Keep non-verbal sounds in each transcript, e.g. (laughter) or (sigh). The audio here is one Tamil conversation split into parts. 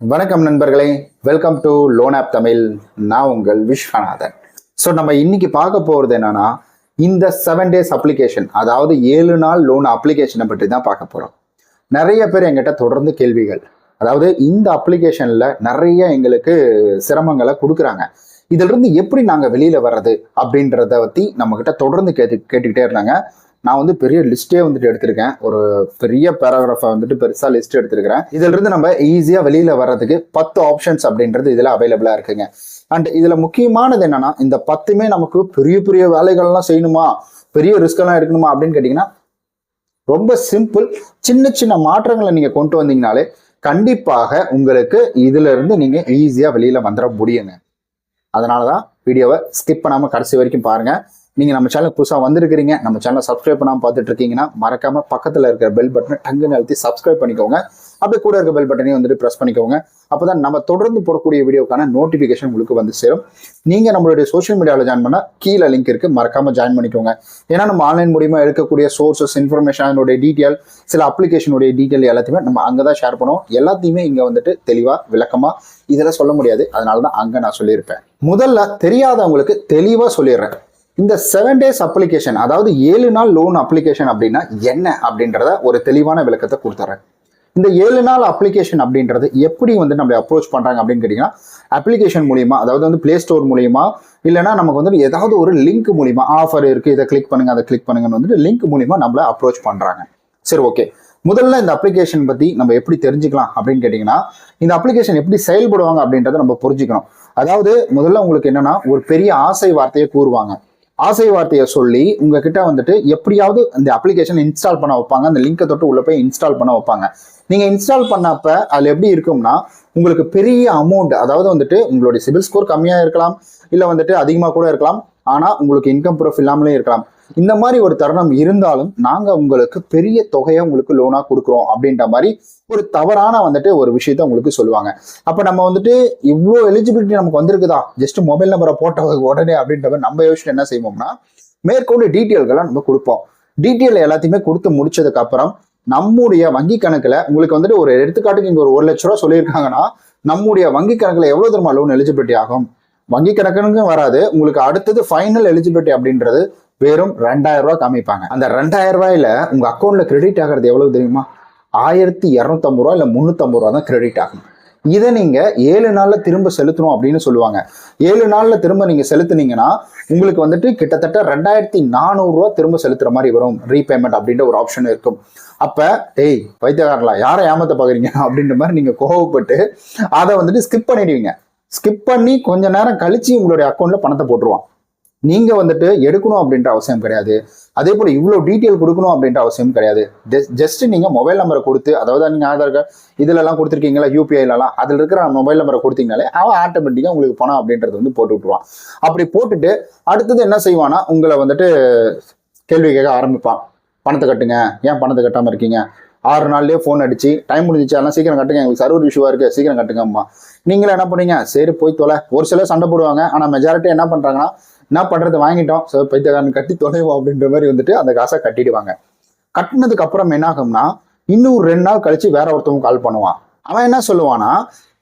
வணக்கம் நண்பர்களே. Welcome to loan app Tamil நான் உங்கள் விஸ்வநாதன். ஸோ நம்ம இன்னைக்கு பார்க்க போகிறது என்னன்னா இந்த செவன் டேஸ் அப்ளிகேஷன் அதாவது ஏழு நாள் லோன் அப்ளிகேஷனை பற்றி தான் பார்க்க போகிறோம் நிறைய பேர் எங்கிட்ட தொடர்ந்து கேள்விகள். அதாவது இந்த அப்ளிகேஷனில் நிறைய எங்களுக்கு சிரமங்களை கொடுக்குறாங்க. இதிலிருந்து எப்படி நாங்கள் வெளியில் வர்றது அப்படின்றத பற்றி நம்மக்கிட்ட தொடர்ந்து கேட்டு கேட்டுக்கிட்டே இருந்தாங்க. நான் வந்து பெரிய லிஸ்ட்டே வந்துட்டு எடுத்திருக்கேன். ஒரு பெரிய பேராகிராஃபை வந்துட்டு பெருசாக லிஸ்ட் எடுத்திருக்கிறேன். இதுல இருந்து நம்ம ஈஸியாக வெளியில் வர்றதுக்கு பத்து ஆப்ஷன்ஸ் அப்படின்றது இதில் அவைலபிளாக இருக்குங்க. அண்ட் இதில் முக்கியமானது என்னன்னா இந்த பத்துமே நமக்கு பெரிய பெரிய வேலைகள்லாம் செய்யணுமா? பெரிய ரிஸ்க் எல்லாம் எடுக்கணுமா அப்படின்னு கேட்டிங்கன்னா ரொம்ப சிம்பிள் சின்ன சின்ன மாற்றங்களை நீங்கள் கொண்டு வந்தீங்கனாலே கண்டிப்பாக உங்களுக்கு இதிலிருந்து நீங்கள் ஈஸியாக வெளியில் வந்துட முடியுங்க. அதனால தான் வீடியோவை ஸ்கிப் பண்ணாமல் கடைசி வரைக்கும் பாருங்கள் நீங்கள் நம்ம சேனல் புதுசாக வந்திருக்கிறீங்க நம்ம சேனல் சப்ஸ்கிரைப் பண்ணாமல் பார்த்துட்டு இருக்கீங்கன்னா மறக்காம பக்கத்தில் இருக்கிற பெல் பட்டனை டங்குன்னு அழுத்தி சப்ஸ்கிரைப் பண்ணிக்கோங்க. அப்படியே கூட இருக்க பெல் பட்டனையும் வந்துட்டு ப்ரெஸ் பண்ணிக்கோங்க. அப்போ தான் நம்ம தொடர்ந்து போடக்கூடிய வீடியோக்கான நோட்டிஃபிகேஷன் உங்களுக்கு வந்து சேரும். நீங்கள் நம்மளுடைய சோஷியல் மீடியாவில் ஜாயின் பண்ணால் கீழே லிங்க் இருக்குது மறக்காம ஜாயின் பண்ணிக்கோங்க. ஏன்னா நம்ம ஆன்லைன் மூலியமாக எடுக்கக்கூடிய சோர்சஸ் இன்ஃபர்மேஷன் அதனுடைய டீட்டெயில் சில அப்ளிகேஷனுடைய டீட்டெயில் எல்லாத்தையுமே நம்ம அங்கே தான் ஷேர் பண்ணுவோம். எல்லாத்தையுமே இங்கே வந்துட்டு தெளிவாக விளக்கமாக இதில் சொல்ல முடியாது. அதனால தான் அங்கே நான் சொல்லியிருப்பேன். முதல்ல தெரியாதவங்களுக்கு தெளிவாக சொல்லிடுறேன். இந்த செவன் டேஸ் அப்ளிகேஷன் அதாவது ஏழு நாள் லோன் அப்ளிகேஷன் அப்படின்னா என்ன அப்படின்றத ஒரு தெளிவான விளக்கத்தை கொடுத்துறேன். இந்த ஏழு நாள் அப்ளிகேஷன் அப்படின்றது எப்படி வந்து நம்மளை அப்ரோச் பண்றாங்க அப்படின்னு கேட்டிங்கன்னா அப்ளிகேஷன் மூலியமா அதாவது வந்து பிளே ஸ்டோர் மூலியமா இல்லைனா நமக்கு வந்து ஏதாவது ஒரு லிங்க் மூலியமா ஆஃபர் இருக்கு இதை கிளிக் பண்ணுங்க அதை கிளிக் பண்ணுங்கன்னு வந்துட்டு லிங்க் மூலியமா நம்மள அப்ரோச் பண்றாங்க. சரி ஓகே முதல்ல இந்த அப்ளிகேஷன் பத்தி நம்ம எப்படி தெரிஞ்சுக்கலாம் அப்படின்னு கேட்டிங்கன்னா இந்த அப்ளிகேஷன் எப்படி செயல்படுவாங்க அப்படின்றத நம்ம புரிஞ்சுக்கணும். அதாவது முதல்ல உங்களுக்கு என்னன்னா ஒரு பெரிய ஆசை வார்த்தையை கூறுவாங்க. ஆசை வார்த்தையை சொல்லி உங்ககிட்ட வந்துட்டு எப்படியாவது இந்த அப்ளிகேஷன் இன்ஸ்டால் பண்ண வைப்பாங்க. அந்த லிங்கை தொட்டு உள்ள போய் இன்ஸ்டால் பண்ண வைப்பாங்க. நீங்க இன்ஸ்டால் பண்ணப்ப அதுல எப்படி இருக்கும்னா உங்களுக்கு பெரிய அமௌண்ட் அதாவது வந்துட்டு உங்களுடைய சிபில் ஸ்கோர் கம்மியா இருக்கலாம் இல்ல வந்துட்டு அதிகமா கூட இருக்கலாம் ஆனா உங்களுக்கு இன்கம் ப்ரூஃப் இல்லாமலே இருக்கலாம். இந்த மாதிரி ஒரு தருணம் இருந்தாலும் நாங்க உங்களுக்கு பெரிய தொகையை உங்களுக்கு லோனா கொடுக்குறோம் அப்படின்ற மாதிரி ஒரு தவறான வந்துட்டு ஒரு விஷயத்த உங்களுக்கு சொல்லுவாங்க. அப்ப நம்ம வந்துட்டு இவ்வளோ எலிஜிபிலிட்டி நமக்கு வந்திருக்குதா? ஜஸ்ட் மொபைல் நம்பரை போட்ட உடனே அப்படின்ற மாதிரி நம்ம யோசிச்சு என்ன செய்வோம்னா மேற்கொண்டு டீட்டெயில்களை நம்ம கொடுப்போம். டீட்டெயில் எல்லாத்தையுமே கொடுத்து முடிச்சதுக்கு அப்புறம் நம்முடைய வங்கி கணக்குல உங்களுக்கு வந்துட்டு ஒரு எடுத்துக்காட்டுக்கு இங்க ஒரு ஒரு லட்ச ரூபா சொல்லியிருக்காங்கன்னா நம்முடைய வங்கி கணக்குல எவ்வளவு தருமா லோன் எலிஜிபிலிட்டி ஆகும்? வங்கி கணக்குன்னு வராது. உங்களுக்கு அடுத்தது ஃபைனல் எலிஜிபிலிட்டி அப்படின்றது வெறும் ரெண்டாயிரம் ரூபாய் காமிப்பாங்க அந்த ரெண்டாயிரம் ரூபாயில உங்க அக்கௌண்ட்ல கிரெடிட் ஆகிறது எவ்வளவு தெரியுமா? ஆயிரத்தி இரநூத்தம்பது ரூபா இல்லை முந்நூற்றம்பது ரூபா தான் கிரெடிட் ஆகும். இதை நீங்கள் ஏழு நாளில் திரும்ப செலுத்தணும் அப்படின்னு சொல்லுவாங்க. ஏழு நாளில் திரும்ப நீங்கள் செலுத்துனீங்கன்னா உங்களுக்கு வந்துட்டு கிட்டத்தட்ட ரெண்டாயிரத்தி நானூறுரூவா திரும்ப செலுத்துகிற மாதிரி வரும். ரீபேமெண்ட் அப்படின்ற ஒரு ஆப்ஷன் இருக்கும். அப்போ டேய் வைத்தியக்காரங்களா யாரை ஏமாத்த பார்க்குறீங்க அப்படின்ற மாதிரி நீங்கள் கோவப்பட்டு அதை வந்துட்டு ஸ்கிப் பண்ணிடுவீங்க. ஸ்கிப் பண்ணி கொஞ்ச நேரம் கழிச்சு உங்களுடைய அக்கௌண்ட்டில் பணத்தை போட்டுருவான். நீங்கள் வந்துட்டு எடுக்கணும் அப்படின்ற அவசியம் கிடையாது. அதே போல் இவ்வளோ டீட்டெயில் கொடுக்கணும் அப்படின்ற அவசியம் கிடையாது. ஜஸ்ட் நீங்கள் மொபைல் நம்பரை கொடுத்து அதாவது நீங்கள் ஆதார் கார்டு இதிலலாம் கொடுத்துருக்கீங்களா யூபிஐலலாம் அதில் இருக்கிற மொபைல் நம்பரை கொடுத்தீங்கனாலே அவன் ஆட்டோமேட்டிக்காக உங்களுக்கு பணம் அப்படின்றது வந்து போட்டு விட்டுருவான். அப்படி போட்டுட்டு அடுத்தது என்ன செய்வானா உங்களை வந்துட்டு கேள்வி கேட்க ஆரம்பிப்பான். பணத்தை கட்டுங்க. ஏன் பணத்தை கட்டாமல் இருக்கீங்க? ஆறு நாள்லேயே ஃபோன் அடிச்சு டைம் முடிஞ்சிச்சு அதெல்லாம் சீக்கிரம் கட்டுங்க. எங்களுக்கு சர்வர் இஷ்யூவாக இருக்குது சீக்கிரம் கட்டுங்கம்மா. நீங்களும் என்ன பண்ணீங்க சரி போய் தொலை. ஒரு சிலர் சண்டை போடுவாங்க. ஆனால் மெஜாரிட்டி என்ன பண்ணுறாங்கன்னா என்ன பண்றது வாங்கிட்டோம். ஸோ பைத்தியக்காரன் கட்டி தொலைவோம் அப்படின்ற மாதிரி வந்துட்டு அந்த காசை கட்டிடுவாங்க. கட்டினதுக்கு அப்புறம் என்ன ஆகும்னா இன்னும் ஒரு ரெண்டு நாள் கழிச்சு வேற ஒருத்தவங்க கால் பண்ணுவான். அவன் என்ன சொல்லுவானா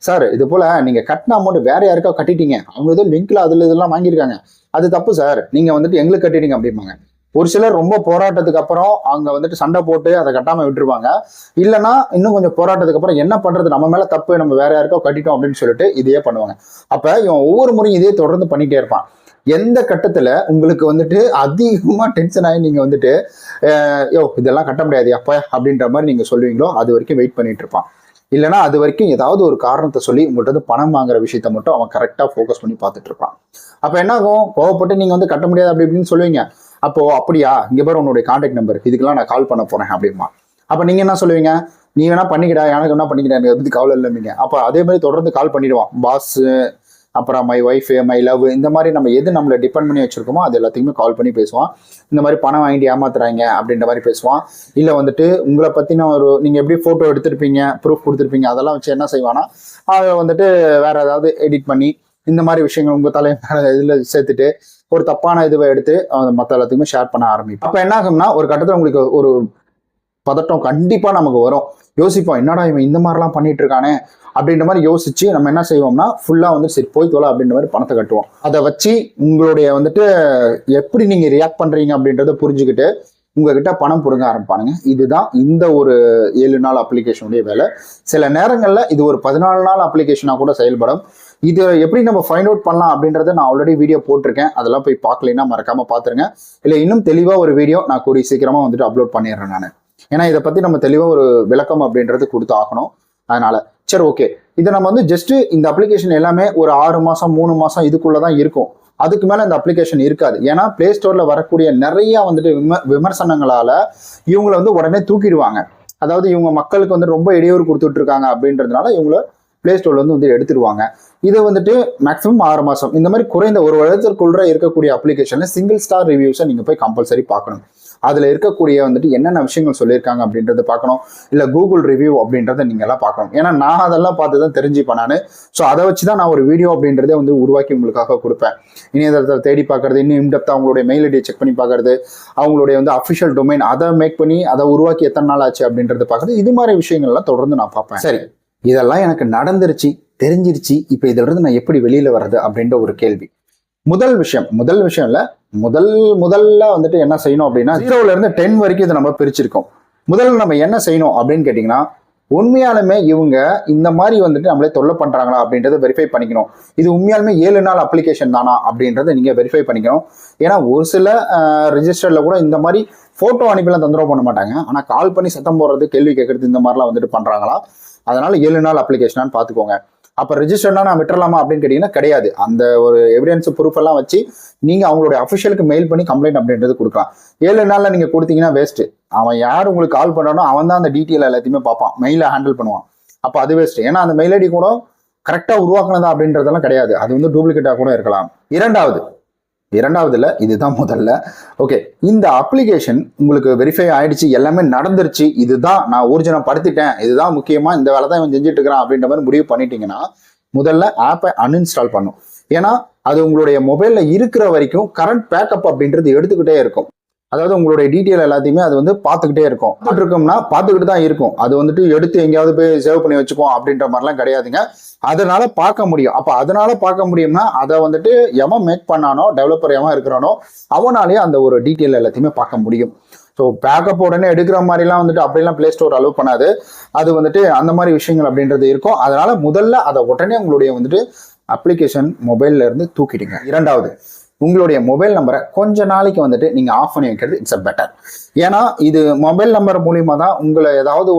சார் இது போல நீங்க கட்டின அமௌண்ட் வேற யாருக்கா கட்டிட்டீங்க. அவங்க ஏதோ லிங்க்ல அதுல இதெல்லாம் வாங்கியிருக்காங்க. அது தப்பு சார். நீங்க வந்துட்டு எங்களுக்கு கட்டிட்டீங்க அப்படிம்பாங்க. ஒரு சிலர் ரொம்ப போராட்டத்துக்கு அப்புறம் அங்க வந்துட்டு சண்டை போட்டு அதை கட்டாம விட்டுருவாங்க. இல்லைன்னா இன்னும் கொஞ்சம் போராட்டத்துக்கு அப்புறம் என்ன பண்றது? நம்ம மேல தப்பு நம்ம வேற யாருக்கோ கட்டிட்டோம் அப்படின்னு சொல்லிட்டு இதையே பண்ணுவாங்க. அப்ப இவன் ஒவ்வொரு முறையும் இதே தொடர்ந்து பண்ணிட்டே இருப்பான். எந்த கட்டத்துல உங்களுக்கு வந்துட்டு அதிகமா டென்ஷன் ஆகி நீங்க வந்துட்டு யோ இதெல்லாம் கட்ட முடியாது அப்போ அப்படின்ற மாதிரி நீங்க சொல்லுவீங்களோ அது வரைக்கும் வெயிட் பண்ணிட்டு இருப்பான். இல்லைன்னா அது வரைக்கும் ஏதாவது ஒரு காரணத்தை சொல்லி உங்கள்கிட்ட பணம் வாங்குற விஷயத்த மட்டும் அவன் கரெக்டா ஃபோக்கஸ் பண்ணி பார்த்துட்டு இருப்பான். அப்ப என்ன ஆகும் கோவப்பட்டு நீங்க வந்து கட்ட முடியாது அப்படி இப்படின்னு சொல்லுவீங்க. அப்போ அப்படியா? இங்க பாரு உன்னுடைய கான்டாக்ட் நம்பர் இதுக்கெல்லாம் நான் கால் பண்ண போறேன் அப்படிமா அப்ப நீங்க என்ன சொல்லுவீங்க? நீ வேணா பண்ணிக்கிடா எனக்கு என்ன பண்ணிக்கிட்டா எனக்கு அதை கவலை இல்லைங்க அப்ப அதே மாதிரி தொடர்ந்து கால் பண்ணிடுவான். பாஸ் அப்புறம் மை ஒய்ஃப் மை லவ் இந்த மாதிரி நம்ம எது நம்மளை டிபெண்ட் பண்ணி வச்சுருக்கோமோ அது எல்லாத்தையுமே கால் பண்ணி பேசுவான். இந்த மாதிரி பணம் வாங்கிட்டு ஏமாத்துறாங்க அப்படின்ற மாதிரி பேசுவான். இல்லை வந்துட்டு உங்களை பற்றின ஒரு நீங்கள் எப்படி ஃபோட்டோ எடுத்திருப்பீங்க ப்ரூஃப் கொடுத்துருப்பீங்க அதெல்லாம் வச்சு என்ன செய்வானா அதை வந்துட்டு வேற ஏதாவது எடிட் பண்ணி இந்த மாதிரி விஷயங்கள் உங்கள் தலை (laughs) இதில் சேர்த்துட்டு ஒரு தப்பான இதுவை எடுத்து மற்ற எல்லாத்துக்குமே ஷேர் பண்ண ஆரம்பிப்போம் அப்போ என்ன ஆகும்னா ஒரு கட்டத்தில் உங்களுக்கு ஒரு பதட்டம் கண்டிப்பாக நமக்கு வரும். யோசிப்போம் என்னடா இவன் இந்த மாதிரிலாம் பண்ணிட்டு இருக்கானே அப்படின்ற மாதிரி யோசிச்சு நம்ம என்ன செய்வோம்னா ஃபுல்லாக வந்து சரி போய் தொலை அப்படின்ற மாதிரி பணத்தை கட்டுவோம். அதை வச்சு உங்களுடைய வந்துட்டு எப்படி நீங்கள் ரியாக்ட் பண்ணுறீங்க அப்படின்றத புரிஞ்சுக்கிட்டு உங்ககிட்ட பணம் பிடுங்க ஆரம்பிப்பானுங்க. இதுதான் இந்த ஒரு ஏழு நாள் அப்ளிகேஷனுடைய வேலை. சில நேரங்களில் இது ஒரு பதினாலு நாள் அப்ளிகேஷனாக கூட செயல்படும். இது எப்படி நம்ம ஃபைண்ட் அவுட் பண்ணலாம் அப்படின்றத நான் ஆல்ரெடி வீடியோ போட்டிருக்கேன். அதெல்லாம் போய் பார்க்கலைன்னா மறக்காமல் பார்த்துருங்க. இல்லை இன்னும் தெளிவாக ஒரு வீடியோ நான் கூடிய சீக்கிரமாக வந்துட்டு அப்லோட் பண்ணிடுறேன் நான். ஏன்னா இதை பற்றி நம்ம தெளிவாக ஒரு விளக்கம் அப்படின்றது கொடுத்து ஆகணும். அதனால சரி ஓகே இதை நம்ம வந்து ஜஸ்ட் இந்த அப்ளிகேஷன் எல்லாமே ஒரு ஆறு மாதம் மூணு மாதம் இதுக்குள்ளே தான் இருக்கும். அதுக்கு மேலே இந்த அப்ளிகேஷன் இருக்காது. ஏன்னா ப்ளே ஸ்டோரில் வரக்கூடிய நிறைய வந்துட்டு விம விமர்சனங்களால் இவங்களை வந்து உடனே தூக்கிடுவாங்க. அதாவது இவங்க மக்களுக்கு வந்து ரொம்ப இடையூறு கொடுத்துட்டு இருக்காங்க அப்படின்றதுனால இவங்கள ப்ளே ஸ்டோர்ல வந்து வந்து எடுத்துருவாங்க இது வந்துட்டு மேக்ஸிமம் ஆறு மாதம் இந்த மாதிரி குறைந்த ஒரு வருடத்திற்குள்ள இருக்கக்கூடிய அப்ளிகேஷனில் சிங்கிள் ஸ்டார் ரிவ்யூஸை நீங்கள் போய் கம்பல்சரி பார்க்கணும். அதில் இருக்கக்கூடிய வந்துட்டு என்னென்ன விஷயங்கள் சொல்லியிருக்காங்க அப்படின்றத பார்க்கணும். இல்லை கூகுள் ரிவ்யூ அப்படின்றத நீங்கள் எல்லாம் பார்க்கணும். ஏன்னா நான் அதெல்லாம் பார்த்து தான் தெரிஞ்சுப்பேன் நான். ஸோ அதை வச்சு தான் நான் ஒரு வீடியோ அப்படின்றதே வந்து உருவாக்கி உங்களுக்காக கொடுப்பேன். இணையதளத்தில் தேடி பார்க்கறது இன்னும் இன்டெப்த் அவங்களுடைய மெயில் ஐடியை செக் பண்ணி பார்க்கறது அவங்களுடைய வந்து அஃபிஷியல் டொமைன் அதை மேக் பண்ணி அதை உருவாக்கி எத்தனை நாள் ஆச்சு அப்படின்றத பார்க்கறது இது மாதிரி விஷயங்கள்லாம் தொடர்ந்து நான் பார்ப்பேன். சரி. இதெல்லாம் எனக்கு நடந்துருச்சு தெரிஞ்சிருச்சு இப்போ இதுல இருந்து நான் எப்படி வெளியில வர்றது அப்படின்ற ஒரு கேள்வி. முதல் விஷயம் முதல் விஷயம் இல்ல முதல் முதல்ல வந்துட்டு என்ன செய்யணும் அப்படின்னா ஜீரோல இருந்து டென் வரைக்கும் இதை நம்ம பிரிச்சிருக்கோம். முதல்ல நம்ம என்ன செய்யணும் அப்படின்னு கேட்டிங்கன்னா உண்மையாலுமே இவங்க இந்த மாதிரி வந்துட்டு நம்மளே தொல்லை பண்றாங்களா அப்படின்றத வெரிஃபை பண்ணிக்கணும். இது உண்மையாலுமே ஏழு நாள் அப்ளிகேஷன் தானா அப்படின்றத நீங்க வெரிஃபை பண்ணிக்கணும். ஏன்னா ஒரு சில ரிஜிஸ்டர்ல கூட இந்த மாதிரி போட்டோ அனுப்பிலாம் தொந்தரவு பண்ண மாட்டாங்க. ஆனா கால் பண்ணி சத்தம் போடுறது கேள்வி கேட்கறது இந்த மாதிரிலாம் வந்துட்டு பண்றாங்களா? அதனால ஏழு நாள் அப்ளிகேஷனான்னு பார்த்துக்கோங்க. அப்போ ரிஜிஸ்டர்னா நான் விட்டுறலாமா அப்படின்னு கேட்டிங்கன்னா கிடையாது. அந்த ஒரு எவிடன்ஸ் ப்ரூஃப் எல்லாம் வச்சு நீங்கள் அவங்களுடைய அஃபிஷியலுக்கு மெயில் பண்ணி கம்ப்ளைண்ட் அப்படின்றது கொடுக்கலாம். ஏழு நாளில் நீங்கள் கொடுத்தீங்கன்னா வேஸ்ட்டு அவன் யார் உங்களுக்கு கால் பண்ணானோ அவன் தான் அந்த டீட்டெயில் எல்லாத்தையுமே பார்ப்பான். மெயிலை ஹேண்டில் பண்ணுவான். அப்போ அது வேஸ்ட்டு ஏன்னா அந்த மெயில் ஐடி கூட கரெக்டாக உருவாக்குனதா அப்படின்றதெல்லாம் கிடையாது. அது வந்து டூப்ளிகேட்டாக கூட இருக்கலாம். இரண்டாவது இரண்டாவதுல இதுதான் முதல்ல. ஓகே இந்த அப்ளிகேஷன் உங்களுக்கு வெரிஃபை ஆயிடுச்சு எல்லாமே நடந்துருச்சு இதுதான் நான் ஒரிஜினல் படுத்திட்டேன் இதுதான் முக்கியமா இந்த வேலை தான் இவன் செஞ்சுட்டு இருக்கிறான் அப்படின்ற மாதிரி முடிவு பண்ணிட்டீங்கன்னா முதல்ல ஆப்பை அன்இன்ஸ்டால் பண்ணும் ஏன்னா அது உங்களுடைய மொபைல்ல இருக்கிற வரைக்கும் கரண்ட் பேக்கப் அப்படின்றது எடுத்துக்கிட்டே இருக்கும். அதாவது உங்களுடைய டீட்டெயில் எல்லாத்தையுமே அது வந்து பார்த்துக்கிட்டே இருக்கும். பார்த்துட்டு இருக்கோம்னா பார்த்துக்கிட்டு தான் இருக்கும். அது வந்துட்டு எடுத்து எங்கேயாவது போய் சேவ் பண்ணி வச்சுக்கோம் அப்படின்ற மாதிரிலாம் கிடையாதுங்க. அதனால பார்க்க முடியும். அப்போ அதனால பார்க்க முடியும்னா அதை வந்துட்டு எவன் மேக் பண்ணானோ டெவலப்பர் எவன் இருக்கிறானோ அவனாலேயே அந்த ஒரு டீட்டெயில் எல்லாத்தையுமே பார்க்க முடியும். ஸோ பேக்கப் உடனே எடுக்கிற மாதிரிலாம் வந்துட்டு அப்படிலாம் ப்ளே ஸ்டோர் அலோவ் பண்ணாது. அது வந்துட்டு அந்த மாதிரி விஷயங்கள் அப்படின்றது இருக்கும். அதனால முதல்ல அதை உடனே உங்களுடைய வந்துட்டு அப்ளிகேஷன் மொபைல்ல இருந்து தூக்கிடுங்க. இரண்டாவது உங்களுடைய மொபைல் நம்பரை கொஞ்ச நாளைக்கு வந்துட்டு நீங்கள் ஆஃப் பண்ணி வைக்கிறது இட்ஸ் அ பெட்டர் ஏன்னா இது மொபைல் நம்பர் மூலியமா தான் உங்களை ஏதாவது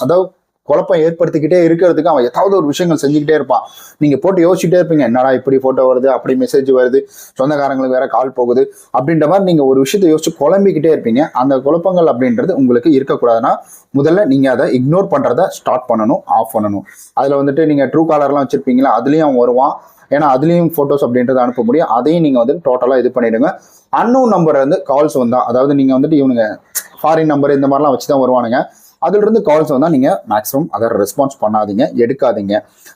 அதாவது குழப்பம் ஏற்படுத்திக்கிட்டே இருக்கிறதுக்கு அவன் ஏதாவது ஒரு விஷயங்கள் செஞ்சுக்கிட்டே இருப்பான். நீங்க போட்டு யோசிச்சுட்டே இருப்பீங்க. என்னடா இப்படி போட்டோ வருது? அப்படி மெசேஜ் வருது. சொந்தக்காரங்களுக்கு வேற கால் போகுது. அப்படின்ற மாதிரி நீங்க ஒரு விஷயத்தை யோசிச்சு குழம்பிக்கிட்டே இருப்பீங்க. அந்த குழப்பங்கள் அப்படின்றது உங்களுக்கு இருக்கக்கூடாதுன்னா முதல்ல நீங்க அதை இக்னோர் பண்ணுறத ஸ்டார்ட் பண்ணணும் ஆஃப் பண்ணணும். அதுல வந்துட்டு நீங்க ட்ரூ காலர்லாம் வச்சிருப்பீங்களா? அதுலயும் அவன் வருவான். ஏன்னா அதுலயும் போட்டோஸ் அப்படின்றத அனுப்ப முடியும். அதையும் நீங்க வந்து டோட்டலா இது பண்ணிடுங்க. அன்னோன் நம்பர் வந்து கால்ஸ் வந்தா அதாவது நீங்க வந்துட்டு இவனுங்க ஃபாரின் நம்பர் இந்த மாதிரிலாம் வச்சு தான் வருவானுங்க. அதிலிருந்து கால்ஸ் வந்தால் நீங்கள் மேக்ஸிமம் அதை ரெஸ்பான்ஸ் பண்ணாதீங்க எடுக்காதீங்க.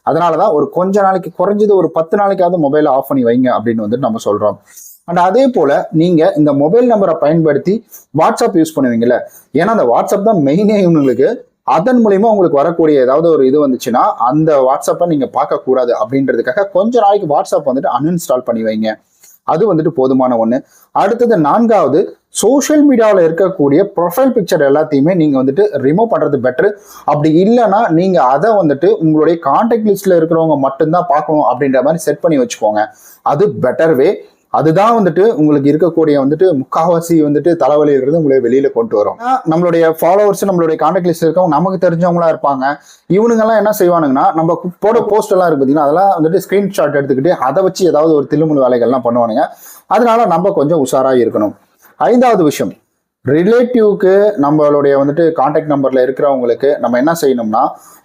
அதனாலதான் ஒரு கொஞ்ச நாளைக்கு குறைஞ்சது ஒரு பத்து நாளைக்காவது மொபைலை ஆஃப் பண்ணி வைங்க அப்படின்னு வந்துட்டு நம்ம சொல்கிறோம் அண்ட் அதே போல் நீங்கள் இந்த மொபைல் நம்பரை பயன்படுத்தி வாட்ஸ்அப் யூஸ் பண்ணுவீங்கல்ல? ஏன்னா அந்த வாட்ஸ்அப் தான் மெயினே இவங்களுக்கு அதன் மூலியமா உங்களுக்கு வரக்கூடிய ஏதாவது ஒரு இது வந்துச்சுன்னா அந்த வாட்ஸ்அப்பை நீங்கள் பார்க்கக்கூடாது அப்படின்றதுக்காக கொஞ்ச நாளைக்கு வாட்ஸ்அப் வந்துட்டு அன்இன்ஸ்டால் பண்ணி வைங்க. அது வந்துட்டு போதுமான ஒன்று அடுத்தது நான்காவது சோஷியல் மீடியாவில் இருக்கக்கூடிய ப்ரொஃபைல் பிக்சர் எல்லாத்தையுமே நீங்கள் வந்துட்டு ரிமூவ் பண்ணுறது பெட்ரு அப்படி இல்லைன்னா நீங்கள் அதை வந்துட்டு உங்களுடைய காண்டாக்ட் லிஸ்ட்டில் இருக்கிறவங்க மட்டும்தான் பார்க்கணும் அப்படின்ற மாதிரி செட் பண்ணி வச்சுக்கோங்க. அது பெட்டர் வே அதுதான் வந்துட்டு உங்களுக்கு இருக்கக்கூடிய வந்துட்டு முக்காவாசி வந்துட்டு தலைவலிங்கிறது உங்களை வெளியில கொண்டு வரும். நம்மளுடைய ஃபாலோவர்ஸ் நம்மளுடைய கான்டாக்ட் லிஸ்ட் இருக்கவங்க நமக்கு தெரிஞ்சவங்களா இருப்பாங்க. இவனுங்கெல்லாம் என்ன செய்வானுங்கன்னா நம்ம போட போஸ்ட் எல்லாம் இருக்கு பார்த்தீங்கன்னா அதெல்லாம் வந்துட்டு ஸ்கிரீன்ஷாட் எடுத்துக்கிட்டு அதை வச்சு ஏதாவது ஒரு தில்லுமுழு வேலைகள்லாம் பண்ணுவானுங்க. அதனால நம்ம கொஞ்சம் உஷாரா இருக்கணும். ஐந்தாவது விஷயம். ரிலேட்டிவ்க்கு நம்மளுடைய வந்துட்டு காண்டாக்ட் நம்பரில் இருக்கிறவங்களுக்கு நம்ம என்ன செய்யணும்னா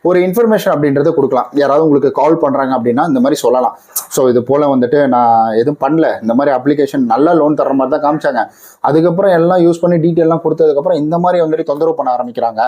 ஒரு இன்ஃபர்மேஷன் அப்படின்றத கொடுக்கலாம். யாராவது உங்களுக்கு கால் பண்ணுறாங்க அப்படின்னா இந்த மாதிரி சொல்லலாம். ஸோ இது போல் வந்துட்டு நான் எதுவும் பண்ணல. இந்த மாதிரி அப்ளிகேஷன் நல்ல லோன் தர்ற மாதிரி தான் காமிச்சாங்க. அதுக்கப்புறம் எல்லாம் யூஸ் பண்ணி டீட்டெயிலாம் கொடுத்ததுக்கப்புறம் இந்த மாதிரி வந்துட்டு தொந்தரவு பண்ண ஆரம்பிக்கிறாங்க.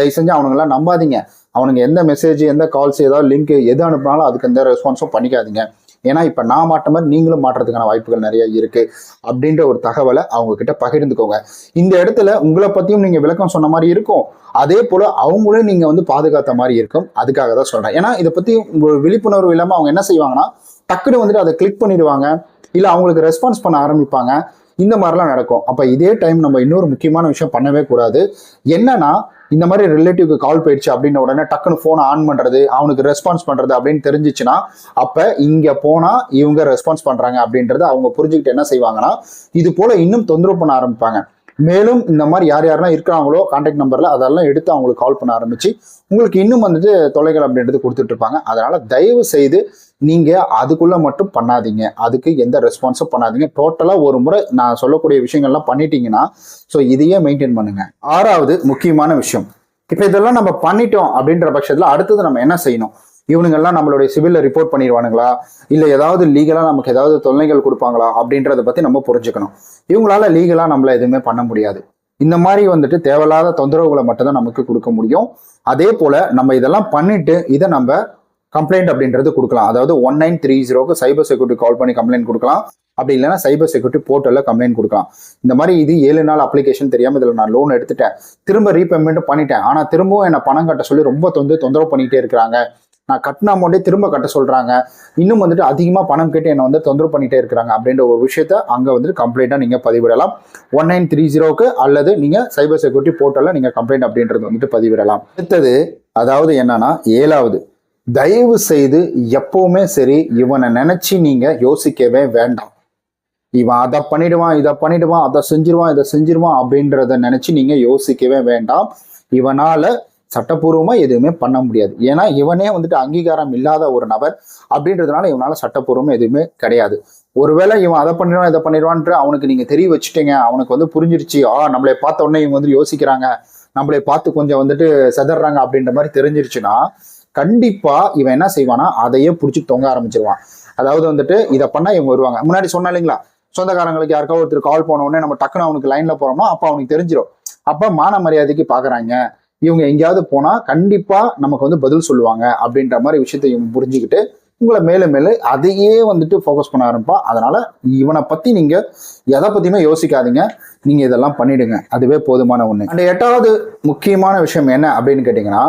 தயவு செஞ்சு அவனுங்களாம் நம்பாதீங்க. அவனுங்க எந்த மெசேஜ் எந்த கால்ஸ் ஏதாவது லிங்க் எது அனுப்புனாலும் அதுக்கு எந்த ரெஸ்பான்ஸும் பண்ணிக்காதீங்க. ஏன்னா இப்போ நான் மாட்ட மாதிரி நீங்களும் மாட்டுறதுக்கான வாய்ப்புகள் நிறைய இருக்கு அப்படின்ற ஒரு தகவலை அவங்க கிட்ட பகிர்ந்துக்கோங்க. இந்த இடத்துல உங்களை பத்தியும் நீங்க விளக்கம் சொன்ன மாதிரி இருக்கும். அதே போல அவங்களும் நீங்க வந்து பாதுகாத்த மாதிரி இருக்கும். அதுக்காக தான் சொல்றேன். ஏன்னா இதை பத்தி ஒரு விழிப்புணர்வு இல்லாம அவங்க என்ன செய்வாங்கன்னா டக்குன்னு வந்துட்டு அதை கிளிக் பண்ணிடுவாங்க. இல்ல அவங்களுக்கு ரெஸ்பான்ஸ் பண்ண ஆரம்பிப்பாங்க. இந்த மாதிரிலாம் நடக்கும். அப்ப இதே டைம் நம்ம இன்னொரு முக்கியமான விஷயம் பண்ணவே கூடாது. என்னன்னா இந்த மாதிரி ரிலேட்டிவ்க்கு கால் போயிடுச்சு அப்படின்ன உடனே டக்குன்னு ஃபோனை ஆன் பண்றது அவனுக்கு ரெஸ்பான்ஸ் பண்றது அப்படின்னு தெரிஞ்சிச்சுன்னா அப்ப இங்க போனா இவங்க ரெஸ்பான்ஸ் பண்றாங்க அப்படின்றத அவங்க புரிஞ்சுக்கிட்டு என்ன செய்வாங்கன்னா இது போல இன்னும் தொந்தரவு பண்ண ஆரம்பிப்பாங்க. மேலும் இந்த மாதிரி யார் யாரெல்லாம் இருக்கிறாங்களோ கான்டாக்ட் நம்பர்ல அதெல்லாம் எடுத்து அவங்களுக்கு கால் பண்ண ஆரம்பிச்சு உங்களுக்கு இன்னும் வந்துட்டு தொலைகள் அப்படின்றது கொடுத்துட்டு இருப்பாங்க. அதனால தயவு செய்து நீங்க அதுக்குள்ள மட்டும் பண்ணாதீங்க. அதுக்கு எந்த ரெஸ்பான்ஸும் பண்ணாதீங்க. டோட்டலா ஒரு முறை நான் சொல்லக்கூடிய விஷயங்கள்லாம் பண்ணிட்டீங்கன்னா ஸோ இதையே மெயின்டைன் பண்ணுங்க. ஆறாவது முக்கியமான விஷயம். இப்போ இதெல்லாம் நம்ம பண்ணிட்டோம் அப்படின்ற பட்சத்தில் அடுத்தது நம்ம என்ன செய்யணும்? இவனுங்கெல்லாம் நம்மளுடைய சிவில்ல ரிப்போர்ட் பண்ணிடுவானுங்களா இல்லை ஏதாவது லீகலாக நமக்கு ஏதாவது தொல்லைகள் கொடுப்பாங்களா? அப்படின்றத பற்றி நம்ம புரிஞ்சுக்கணும். இவங்களால லீகலாக நம்மளை எதுவுமே பண்ண முடியாது. இந்த மாதிரி வந்துட்டு தேவையில்லாத தொந்தரவுகளை மட்டும்தான் நமக்கு கொடுக்க முடியும். அதே போல நம்ம இதெல்லாம் பண்ணிட்டு இதை நம்ம கம்ப்ளைண்ட் அப்படின்றது கொடுக்கலாம். அதாவது ஒன் நைன் த்ரீ ஜீரோக்கு சைபர் செக்யூரிட்டி கால் பண்ணி கம்ப்ளைண்ட் கொடுக்கலாம். அப்படி இல்லைன்னா சைபர் செக்யூரிட்டி போர்ட்டலில் கம்ப்ளைண்ட் கொடுக்கலாம். இந்த மாதிரி இது ஏழு நாள் அப்ளிகேஷன் தெரியாமல் இதில் நான் லோன் எடுத்துட்டேன். திரும்ப ரீபேமெண்ட் பண்ணிட்டேன். ஆனால் திரும்பவும் என்னை பணம் கட்ட சொல்லி ரொம்ப தொந்து தொந்தரவு பண்ணிக்கிட்டே இருக்கிறாங்க. நான் கட்டின அமௌண்ட்டே திரும்ப கட்ட சொல்கிறாங்க இன்னும் வந்துட்டு அதிகமாக பணம் கேட்டு என்னை வந்து தொந்தரவு பண்ணிகிட்டே இருக்கிறாங்க அப்படின்ற ஒரு விஷயத்த அங்கே வந்துட்டு கம்ப்ளைண்ட்டாக நீங்கள் பதிவிடலாம். ஒன் நைன் த்ரீ ஜீரோக்கு அல்லது நீங்கள் சைபர் செக்யூரிட்டி போர்ட்டலில் நீங்கள் கம்ப்ளைண்ட் அப்படின்றது வந்துட்டு பதிவிடலாம். அடுத்தது அதாவது என்னன்னா ஏழாவது தயவு செய்து எப்பவுமே சரி இவனை நினச்சி நீங்கள் யோசிக்கவே வேண்டாம். இவன் அதை பண்ணிடுவான் இதை பண்ணிடுவான் அதை செஞ்சிருவான் இதை செஞ்சிருவான் அப்படின்றத நினச்சி நீங்கள் யோசிக்கவே வேண்டாம். இவனால் சட்டப்பூர்வமாக எதுவுமே பண்ண முடியாது. ஏன்னா இவனே வந்துட்டு அங்கீகாரம் இல்லாத ஒரு நபர் அப்படின்றதுனால இவனால் சட்டப்பூர்வமாக எதுவுமே கிடையாது. ஒருவேளை இவன் அதை பண்ணிடுவான் இதை பண்ணிடுவான்ற அவனுக்கு நீங்கள் தெரிய வச்சுட்டீங்க. அவனுக்கு வந்து புரிஞ்சிருச்சு ஆ நம்மளை பார்த்த உடனே இவங்க வந்து யோசிக்கிறாங்க. நம்மளை பார்த்து கொஞ்சம் வந்துட்டு செதறாங்க அப்படின்ற மாதிரி தெரிஞ்சிருச்சுன்னா கண்டிப்பாக இவன் என்ன செய்வானா அதையே பிடிச்சி தொங்க ஆரம்பிச்சிருவான். அதாவது வந்துட்டு இதை பண்ணால் இவங்க வருவாங்க. முன்னாடி சொன்னா இல்லைங்களா? சொந்தக்காரங்களுக்கு யாருக்காவது ஒருத்தர் கால் போன உடனே நம்ம டக்குன்னு அவனுக்கு லைனில் போகிறோம்னா அப்போ அவனுக்கு தெரிஞ்சிடும் அப்போ மான மரியாதைக்கு பார்க்குறாங்க இவங்க எங்கேயாவது போனால் கண்டிப்பாக நமக்கு வந்து பதில் சொல்லுவாங்க அப்படின்ற மாதிரி விஷயத்தை இவங்க புரிஞ்சுக்கிட்டு உங்களை மேலும் மேலும் அதையே வந்துட்டு ஃபோக்கஸ் பண்ண ஆரம்பிப்பா. அதனால் இவனை பற்றி நீங்கள் எதை பற்றியுமே யோசிக்காதீங்க. நீங்கள் இதெல்லாம் பண்ணிடுங்க. அதுவே போதுமான ஒன்று அந்த எட்டாவது முக்கியமான விஷயம் என்ன அப்படின்னு கேட்டிங்கன்னா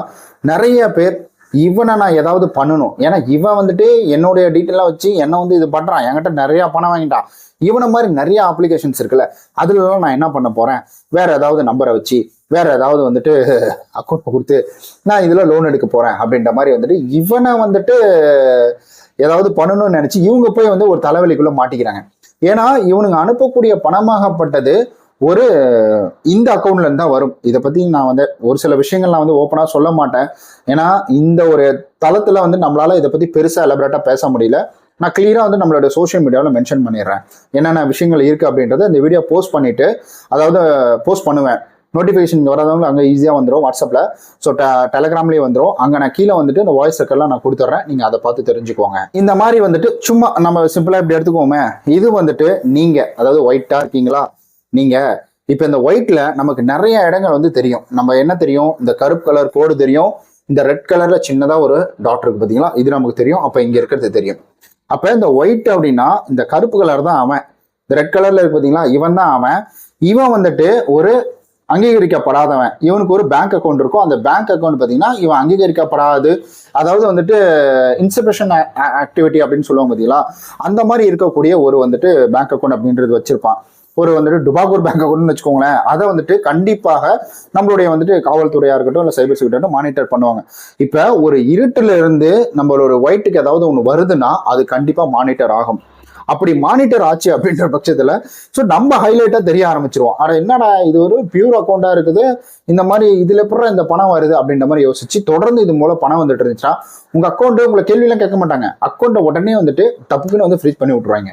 நிறைய பேர் இவனை நான் ஏதாவது பண்ணணும். ஏன்னா இவன் வந்துட்டு என்னுடைய டீட்டெயிலாக வச்சு என்னை வந்து இது பண்ணுறான் என்கிட்ட நிறைய பணம் வாங்கிட்டான். இவனை மாதிரி நிறைய அப்ளிகேஷன்ஸ் இருக்குல்ல அதுலலாம் நான் என்ன பண்ண போகிறேன் வேற ஏதாவது நம்பரை வச்சு வேற ஏதாவது வந்துட்டு அக்கௌண்ட் கொடுத்து நான் இதில் லோன் எடுக்க போகிறேன் அப்படின்ற மாதிரி வந்துட்டு இவனை வந்துட்டு ஏதாவது பண்ணணும்னு நினச்சி இவங்க போய் வந்து ஒரு தலைவலிக்குள்ளே மாட்டிக்கிறாங்க. ஏன்னா இவனுங்க அனுப்பக்கூடிய பணமாகப்பட்டது ஒரு இந்த அக்கௌண்ட்ல இருந்து தான் வரும். இதை பத்தி நான் வந்து ஒரு சில விஷயங்கள் நான் வந்து ஓப்பனா சொல்ல மாட்டேன். ஏன்னா இந்த ஒரு தளத்துல வந்து நம்மளால இதை பத்தி பெருசா எலபரேட்டா பேச முடியல. நான் கிளியரா வந்து நம்மளோட சோஷியல் மீடியாவில் மென்ஷன் பண்ணிடுறேன். என்னென்ன விஷயங்கள் இருக்கு அப்படின்றத இந்த வீடியோ போஸ்ட் பண்ணிட்டு அதாவது போஸ்ட் பண்ணுவேன். நோட்டிஃபிகேஷன் வராதவங்க அங்கே ஈஸியாக வந்துடும் வாட்ஸ்அப்பில் ஸோ ட டெலகிராம்லேயே வந்துடும் அங்கே நான் கீழே வந்துட்டு இந்த வாய்ஸ் ரெக்கர்லாம் நான் கொடுத்துட்றேன். நீங்கள் அதை பார்த்து தெரிஞ்சுக்கோங்க. இந்த மாதிரி வந்துட்டு சும்மா நம்ம சிம்பிளாக இப்படி எடுத்துக்கோமே இது வந்துட்டு நீங்கள் அதாவது ஒயிட்டாக இருக்கீங்களா? நீங்கள் இப்போ இந்த ஒயிட்ல நமக்கு நிறைய இடங்கள் வந்து தெரியும். நம்ம என்ன தெரியும்? இந்த கருப்பு கலர் கோடு தெரியும். இந்த ரெட் கலர்ல சின்னதாக ஒரு டாட் இருக்கு பார்த்தீங்களா இது நமக்கு தெரியும். அப்போ இங்கே இருக்கிறது தெரியும். அப்போ இந்த ஒயிட் அப்படின்னா இந்த கருப்பு கலர் தான் அவன். இந்த ரெட் கலர்ல இருக்கு பார்த்தீங்களா இவன் தான் அவன். இவன் வந்துட்டு ஒரு அங்கீகரிக்கப்படாதவன். இவனுக்கு ஒரு பேங்க் அக்கௌண்ட் இருக்கும். அந்த பேங்க் அக்கௌண்ட் பார்த்தீங்கன்னா இவன் அங்கீகரிக்கப்படாது. அதாவது வந்துட்டு இன்சபிஷன் ஆக்டிவிட்டி அப்படின்னு சொல்லுவாங்க பார்த்தீங்களா அந்த மாதிரி இருக்கக்கூடிய ஒரு வந்துட்டு பேங்க் அக்கௌண்ட் அப்படின்றது வச்சிருப்பான். ஒரு வந்துட்டு டுபாகூர் பேங்க் அக்கௌண்ட்னு வச்சுக்கோங்களேன் அதை வந்துட்டு கண்டிப்பாக நம்மளுடைய வந்துட்டு காவல்துறையாக இருக்கட்டும் இல்லை சைபர் செக்யூரிட்டி மானிட்டர் பண்ணுவாங்க. இப்போ ஒரு இருட்டில் இருந்து நம்மளோட ஒயிட்டுக்கு ஏதாவது ஒன்று வருதுன்னா அது கண்டிப்பாக மானிட்டர் ஆகும். அப்படி மானிட்டர் ஆச்சு அப்படின்ற பட்சத்தில் ஸோ நம்ம ஹைலைட்டாக தெரிய ஆரம்பிச்சிருவோம். ஆனால் என்னடா இது ஒரு பியூர் அக்கௌண்ட்டாக இருக்குது? இந்த மாதிரி இதில் எப்படி இந்த பணம் வருது அப்படின்ற மாதிரி யோசிச்சு தொடர்ந்து இது மூலம் பணம் வந்துட்டு இருந்துச்சுன்னா உங்கள் அக்கௌண்ட்டு உங்களை கேள்வியெல்லாம் கேட்க மாட்டாங்க. அக்கௌண்ட்டை உடனே வந்துட்டு டப்புக்குன்னு வந்து ஃப்ரீஸ் பண்ணி விட்ருவாங்க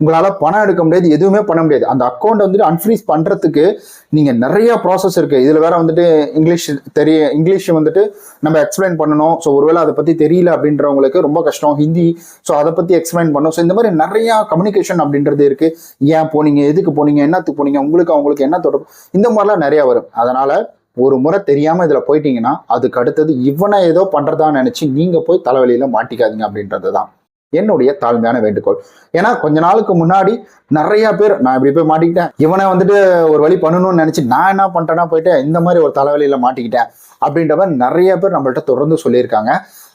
உங்களால பணம் எடுக்க முடியாது எதுவுமே பண்ண முடியாது. அந்த அக்கௌண்ட் வந்துட்டு அன்ஃப்ரீஸ் பண்றதுக்கு நீங்க நிறைய ப்ராசஸ் இருக்கு. இதுல வேற வந்துட்டு இங்கிலீஷ் தெரிய இங்கிலீஷ் வந்துட்டு நம்ம எக்ஸ்பிளைன் பண்ணணும். ஸோ ஒருவேளை அதை பத்தி தெரியல அப்படின்றவங்களுக்கு ரொம்ப கஷ்டம். ஹிந்தி ஸோ அதை பத்தி எக்ஸ்பிளைன் பண்ணணும். ஸோ இந்த மாதிரி நிறைய கம்யூனிகேஷன் அப்படின்றது இருக்கு. ஏன் போனீங்க எதுக்கு போனீங்க என்னத்துக்கு போனீங்க உங்களுக்கு அவங்களுக்கு என்ன தொடர்பு? இந்த மாதிரிலாம் நிறைய வரும். அதனால ஒரு முறை தெரியாம இதுல போயிட்டீங்கன்னா அதுக்கு அடுத்தது இவனை ஏதோ பண்றதா நினைச்சு நீங்க போய் தலைவலியில மாட்டிக்காதீங்க அப்படின்றது தான் என்னுடைய தாழ்மையான வேண்டுகோள். ஏன்னா கொஞ்ச நாளுக்கு முன்னாடி நிறைய பேர் நான் இப்படி போய் மாட்டிக்கிட்டேன். இவனை வந்துட்டு ஒரு வழி பண்ணணும்னு நினச்சி நான் என்ன பண்ணிட்டேன்னா போயிட்டு இந்த மாதிரி ஒரு தலைவலியில் மாட்டிக்கிட்டேன். அப்படின்ற மாதிரி நிறைய பேர் நம்மள்ட்ட தொடர்ந்து சொல்லியிருக்காங்க.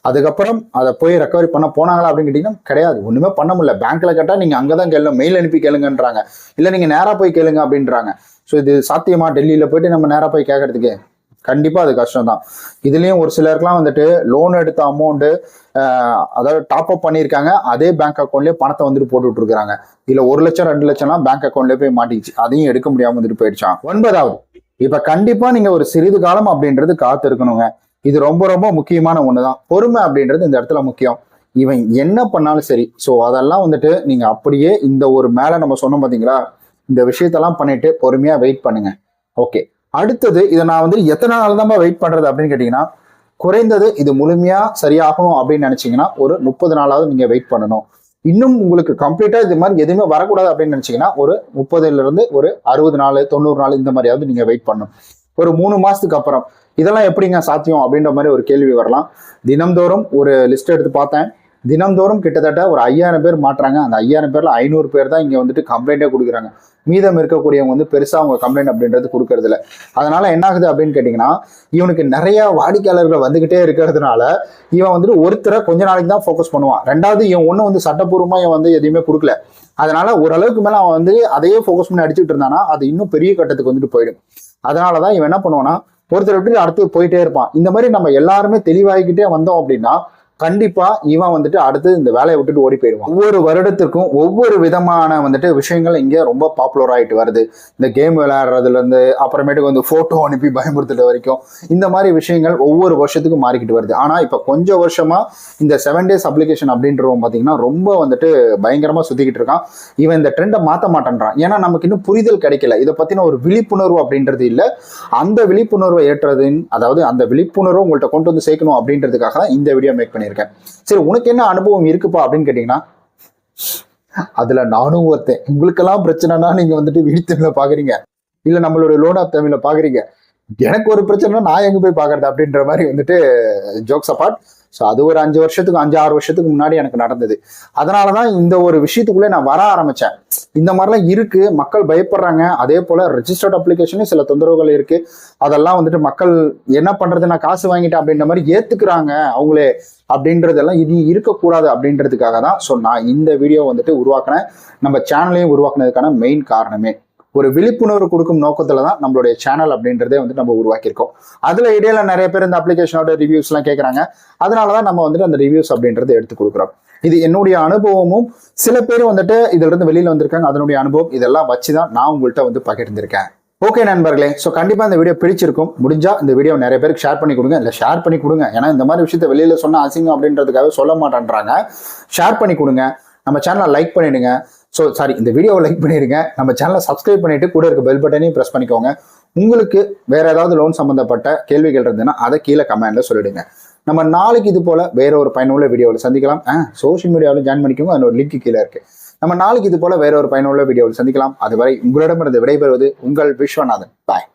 அதுக்கப்புறம் அதை போய் ரெக்கவரி பண்ண போனாங்களா அப்படின்னு கேட்டிங்கன்னா கிடையாது. ஒன்றுமே பண்ண முடியல. பேங்க்கில் கேட்டால் நீங்கள் அங்கே தான் கேளுங்க மெயில் அனுப்பி கேளுங்கன்றாங்க. இல்லை நீங்கள் நேராக போய் கேளுங்க அப்படின்றாங்க. ஸோ இது சாத்தியமா? டெல்லியில் போயிட்டு நம்ம நேராக போய் கேட்கறதுக்கு கண்டிப்பாக அது கஷ்டம் தான் இதுலேயும் ஒரு சிலருக்குலாம் வந்துட்டு லோன் எடுத்த அமௌண்ட்டு அதாவது டாப் அப் பண்ணியிருக்காங்க. அதே பேங்க் அக்கௌண்ட்லேயே பணத்தை வந்துட்டு போட்டு இருக்காங்க இல்லை ஒரு லட்சம் ரெண்டு லட்சம்லாம் பேங்க் அக்கௌண்ட்லேயே போய் மாட்டிச்சு அதையும் எடுக்க முடியாமல் வந்துட்டு போயிடுச்சான் ஒன்பதாவது இப்போ கண்டிப்பாக நீங்கள் ஒரு சிறிது காலம் அப்படின்றது காத்து இருக்கணுங்க இது ரொம்ப ரொம்ப முக்கியமான ஒன்று தான் பொறுமை அப்படின்றது இந்த இடத்துல முக்கியம். இவன் என்ன பண்ணாலும் சரி. ஸோ அதெல்லாம் வந்துட்டு நீங்கள் அப்படியே இந்த ஒரு மேலே நம்ம சொன்னோம் பார்த்தீங்களா இந்த விஷயத்தெல்லாம் பண்ணிட்டு பொறுமையாக வெயிட் பண்ணுங்க. ஓகே அடுத்தது இதை நான் வந்து எத்தனை நாள் தான் வெயிட் பண்ணுறது அப்படின்னு கேட்டிங்கன்னா குறைந்தது இது முழுமையாக சரியாகணும் அப்படின்னு நினச்சிங்கன்னா ஒரு முப்பது நாளாவது நீங்கள் வெயிட் பண்ணணும். இன்னும் உங்களுக்கு கம்ப்ளீட்டாக இது மாதிரி எதுவுமே வரக்கூடாது அப்படின்னு நினச்சிங்கன்னா ஒரு முப்பதுலேருந்து ஒரு அறுபது நாள் தொண்ணூறு நாள் இந்த மாதிரியாவது நீங்கள் வெயிட் பண்ணணும். ஒரு மூணு மாதத்துக்கு அப்புறம். இதெல்லாம் எப்படிங்க சாத்தியம் அப்படின்ற மாதிரி ஒரு கேள்வி வரலாம். தினம்தோறும் ஒரு லிஸ்ட் எடுத்து பார்த்தேன். தினந்தோறும் கிட்டத்தட்ட ஒரு ஐயாயிரம் பேர் மாட்டுறாங்க. அந்த ஐயாயிரம் பேரில் ஐநூறு பேர் தான் இங்கே வந்துட்டு கம்ப்ளைண்டே கொடுக்குறாங்க. மீதம் இருக்கக்கூடியவங்க வந்து பெருசாக அவங்க கம்ப்ளைண்ட் அப்படின்றது கொடுக்கறது அதனால் அதனால என்ன ஆகுது அப்படின்னு கேட்டிங்கன்னா இவனுக்கு நிறைய வாடிக்கையாளர்கள் வந்துகிட்டே இருக்கிறதுனால இவன் வந்துட்டு ஒருத்தரை கொஞ்ச நாளைக்கு தான் ஃபோக்கஸ் பண்ணுவான். ரெண்டாவது இவன் ஒன்றும் வந்து சட்டப்பூர்வமாக இவன் வந்து எதையுமே கொடுக்கல. அதனால ஓரளவுக்கு மேலே அவன் வந்து அதையே ஃபோக்கஸ் பண்ணி அடிச்சுட்டு இருந்தானா அது இன்னும் பெரிய கட்டத்துக்கு வந்துட்டு போயிடும். அதனாலதான் இவன் என்ன பண்ணுவான்னா ஒருத்தர் விட்டு அடுத்து போயிட்டே இருப்பான். இந்த மாதிரி நம்ம எல்லாருமே தெளிவாகிக்கிட்டே வந்தோம் அப்படின்னா கண்டிப்பா இவன் வந்துட்டு அடுத்து இந்த வேலையை விட்டுட்டு ஓடி போயிடுவான். ஒவ்வொரு வருடத்திற்கும் ஒவ்வொரு விதமான வந்துட்டு விஷயங்கள் இங்கே ரொம்ப பாப்புலர் ஆயிட்டு வருது. இந்த கேம் விளையாடுறதுல இருந்து அப்புறமேட்டுக்கு வந்து போட்டோ அனுப்பி பயமுறுத்துட்டு வரைக்கும் இந்த மாதிரி விஷயங்கள் ஒவ்வொரு வருஷத்துக்கும் மாறிக்கிட்டு வருது. ஆனா இப்ப கொஞ்சம் வருஷமா இந்த செவன் டேஸ் அப்ளிகேஷன் அப்படின்றவன் பாத்தீங்கன்னா ரொம்ப வந்துட்டு பயங்கரமா சுத்திக்கிட்டு இருக்கான். இவன் இந்த ட்ரெண்டை மாத்த மாட்டேன்றான். ஏன்னா நமக்கு இன்னும் புரிதல் கிடைக்கல. இதை பத்தின ஒரு விழிப்புணர்வு அப்படின்றது இல்ல. அந்த விழிப்புணர்வை ஏற்றதின் அதாவது அந்த விழிப்புணர்வு உங்கள்கிட்ட கொண்டு வந்து சேர்க்கணும் அப்படின்றதுக்காக தான் இந்த வீடியோ மேக் பண்ணி பண்ணியிருக்கேன். சரி உனக்கு என்ன அனுபவம் இருக்குப்பா அப்படின்னு கேட்டீங்கன்னா அதுல நானும் ஒருத்தேன். உங்களுக்கெல்லாம் பிரச்சனைனா நீங்க வந்துட்டு விழித்தமிழ பாக்குறீங்க. இல்ல நம்மளுடைய லோன் ஆஃப் தமிழ்ல பாக்குறீங்க. எனக்கு ஒரு பிரச்சனை நான் எங்க போய் பாக்குறது அப்படின்ற மாதிரி வந்துட்டு ஜோக்ஸ் அப்பார்ட் ஸோ அது ஒரு அஞ்சு வருஷத்துக்கு அஞ்சு ஆறு வருஷத்துக்கு முன்னாடி எனக்கு நடந்தது. அதனால தான் இந்த ஒரு விஷயத்துக்குள்ளே நான் வர ஆரம்பித்தேன் இந்த மாதிரிலாம் இருக்குது மக்கள் பயப்படுறாங்க. அதே போல் ரெஜிஸ்டர்ட் அப்ளிகேஷனும் சில தொந்தரவுகள் இருக்குது அதெல்லாம் வந்துட்டு மக்கள் என்ன பண்ணுறது நான் காசு வாங்கிட்டேன் அப்படின்ற மாதிரி ஏற்றுக்கிறாங்க அவங்களே அப்படின்றதெல்லாம் இது இருக்கக்கூடாது அப்படின்றதுக்காக தான் ஸோ நான் இந்த வீடியோ வந்துட்டு உருவாக்கினேன். நம்ம சேனலையும் உருவாக்குனதுக்கான மெயின் காரணமே. ஒரு விழிப்புணர்வு கொடுக்கும் நோக்கத்துல தான் நம்மளுடைய சேனல் அப்படின்றதே வந்து நம்ம உருவாக்கியிருக்கோம். அதுல இடையில நிறைய பேர் இந்த அப்ளிகேஷனோட ரிவ்யூஸ் எல்லாம் கேட்கறாங்க அதனாலதான் நம்ம வந்துட்டு அந்த ரிவ்யூஸ் அப்படின்றத எடுத்து கொடுக்குறோம். இது என்னுடைய அனுபவமும் சில பேர் வந்துட்டு இதுல இருந்து வெளியில வந்திருக்காங்க. அதனுடைய அனுபவம் இதெல்லாம் வச்சுதான் நான் உங்கள்கிட்ட வந்து பகிர்ந்திருக்கேன். ஓகே நண்பர்களே ஸோ கண்டிப்பாக இந்த வீடியோ பிடிச்சிருக்கும். முடிஞ்சால் இந்த வீடியோ நிறைய பேருக்கு ஷேர் பண்ணி கொடுங்க. இல்லை ஷேர் பண்ணி கொடுங்க. ஏன்னா இந்த மாதிரி விஷயத்த வெளியில சொன்ன அசிங்கம் அப்படின்றதுக்காக சொல்ல மாட்டேன்றாங்க. ஷேர் பண்ணி கொடுங்க. நம்ம சேனலை லைக் பண்ணிடுங்க. ஸோ சாரி இந்த வீடியோவை லைக் பண்ணிடுங்க நம்ம சேனலை சப்ஸ்கிரைப் பண்ணிவிட்டு கூட இருக்க பெல் பட்டனையும் ப்ரெஸ் பண்ணிக்கோங்க. உங்களுக்கு வேற ஏதாவது லோன் சம்மந்தப்பட்ட கேள்விகள் இருந்ததுன்னா அதை கீழே கமெண்டில் சொல்லிடுங்க. நம்ம நாளைக்கு இது போல் வேற ஒரு பயனுள்ள வீடியோவில் சந்திக்கலாம். சோஷியல் மீடியாவில் ஜாயின் பண்ணிக்கோங்க. அதோட லிங்க் கீழே இருக்குது நம்ம நாளைக்கு இது போல் வேற ஒரு பயனுள்ள வீடியோவில் சந்திக்கலாம். அதுவரை உங்களிடமிருந்து விடைபெறுவது உங்கள் விஸ்வநாதன். பாய்